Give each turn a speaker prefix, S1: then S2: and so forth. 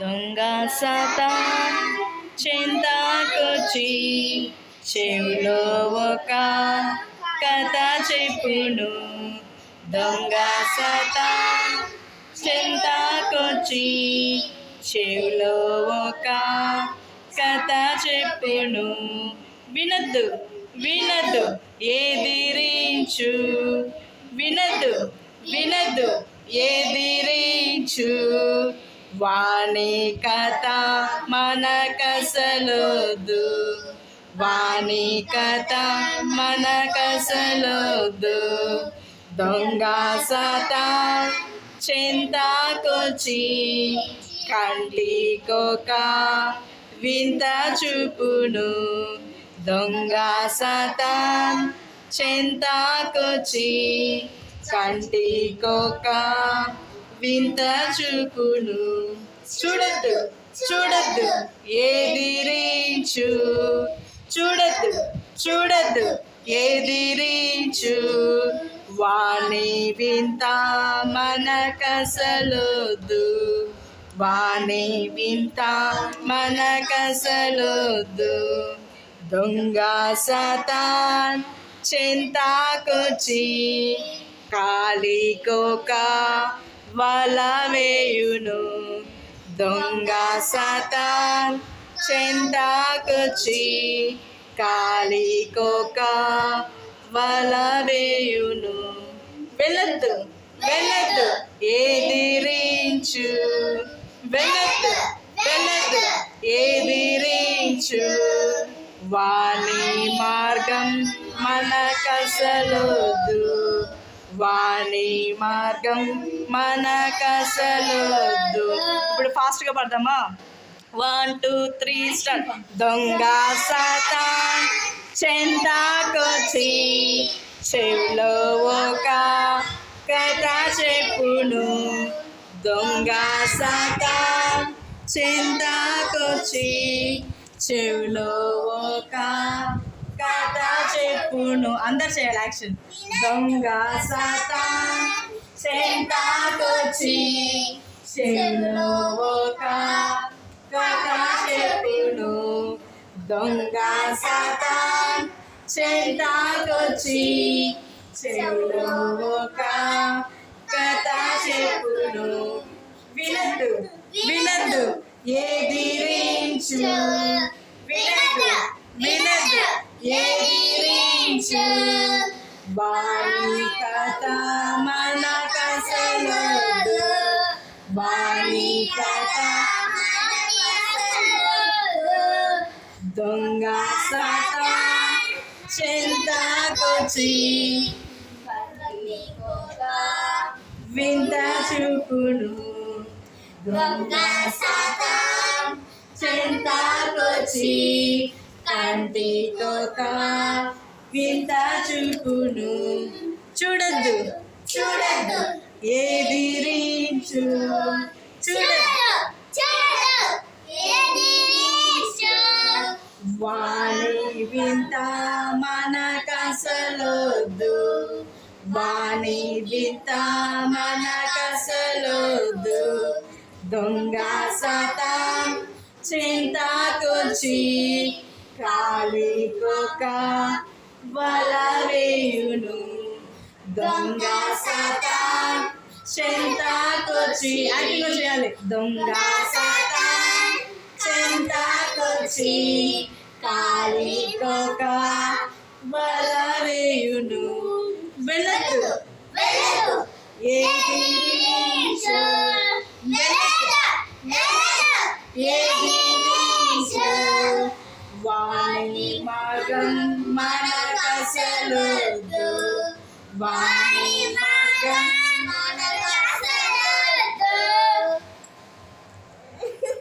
S1: దొంగ సతా చింతకొచ్చి చెవిలో ఒక కథ చెప్పును. దొంగ సతా చింతకొచ్చి చెవిలో ఒక కథ చెప్పును. వినద్దు వినదు ఎదిరించు వినదు వినదు ఎదిరించు వాణి కథ మన కసలొద్దు వాణి కథ మన దొంగ సత చింతకొచ్చి కంటికొక వింత చూపును. దొంగ సత చింతకొచ్చి కంటికొక వింత చూపును చూడద్దు చూడద్దు ఎదిరించు. చూడద్దు చూడద్దు ఎదిరించు. వాణి వింత మనకసలొద్దు. వాణి వింత మనకసలొద్దు. దొంగ సతాన్ చింతాకొచ్చి కాలికోక వల వేయును. దొంగ సతాన్ చింతాకొచ్చి కాలికోక వల వేయును. వెళ్ళద్దు వెళ్ళద్దు ఎదిరించు. వెళ్ళద్దు వెళ్ళద్దు ఎదిరించు. వాణి మార్గం మన కసలొద్దు వాణి మార్గం మన కసలొద్దు ఇప్పుడు ఫాస్ట్గా పడదామా? వన్ టూ త్రీ స్టార్ట్ దొంగ సాతాన్ చెంతాకొచ్చి చెవిలో ఒక కథ చెప్పును. దొంగ సాతాన్ చెంతాకొచ్చి చెవిలో ఒక చెప్పును అందరు చేయాలి యాక్షన్. దొంగ సాతాన్ చెంతాకొచ్చి చెవిలో ఒక కథ చెప్పును దొంగ సాతాన్ చెంతాకొచ్చి చెవిలో ఒక కథ చెప్పును వినద్దు వినద్దు ఏది వినద్దు వినద్దు ఏది ఎదిరించు వాణి కథ మన కసలొద్దు వాణి కథ దొంగ సత చింతకొచ్చి వింత చూపును దొంగ సత చింతకొచ్చి కా వింత చూపును చూడద్దు. చూడద్దు. ఎదిరించు చూడద్దు. వాణి వింత మన కసలొద్దు వాణి వింత మన కసలొద్దు దొంగ సత చింతకొచ్చి కాలికొక వల వేయును దొంగ సత చింతకొచ్చి యాక్టింగ్ చేయాలి. దొంగ సత చింతకొచ్చి కాలికొక వల వేయును వెళ్ళద్దు. ఎదిరించు ఎదిరించు మన కసలొద్దు వాణి మార్గం